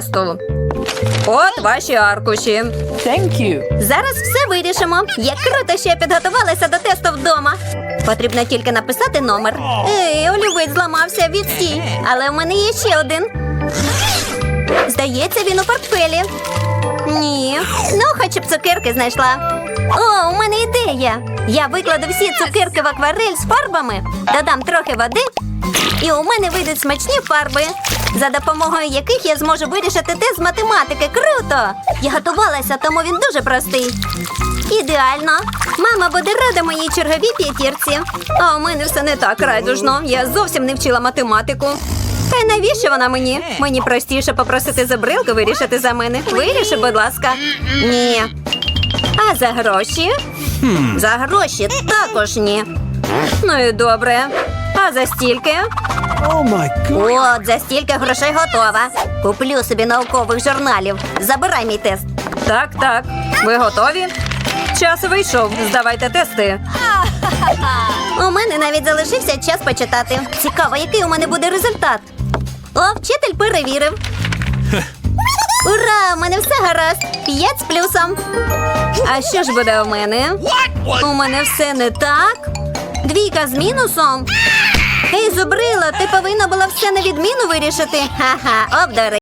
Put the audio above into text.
тесту. От ваші аркуші. Thank you. Зараз все вирішимо. Як круто, що я підготувалася до тесту вдома. Потрібно тільки написати номер. Ей, олівець зламався від стій. Але в мене є ще один. Здається, він у портфелі. Ні. Ну, хоч б цукерки знайшла. О, у мене ідея. Я викладу всі цукерки в акварель з фарбами, додам трохи води, і у мене вийдуть смачні фарби, за допомогою яких я зможу вирішити тест з математики. Круто! Я готувалася, тому він дуже простий. Ідеально. Мама буде рада моїй черговій п'ятірці. А у мене все не так райдужно. Я зовсім не вчила математику. Та й навіщо вона мені? Мені простіше попросити забрилку вирішити за мене. Виріши, будь ласка. Ні. А за гроші? За гроші також ні. Ну і добре. А за стільки? От, за стільки грошей готова. Куплю собі наукових журналів. Забирай мій тест. Так, так. Ви готові? Час вийшов. Здавайте тести. У мене навіть залишився час почитати. Цікаво, який у мене буде результат. О, вчитель перевірив. Ура! У мене все гаразд. П'ять з плюсом. А що ж буде у мене? У мене все не так. Двійка з мінусом. Ей, зубрила, ти повинна була все на відміну вирішити. Ха-ха, обдори.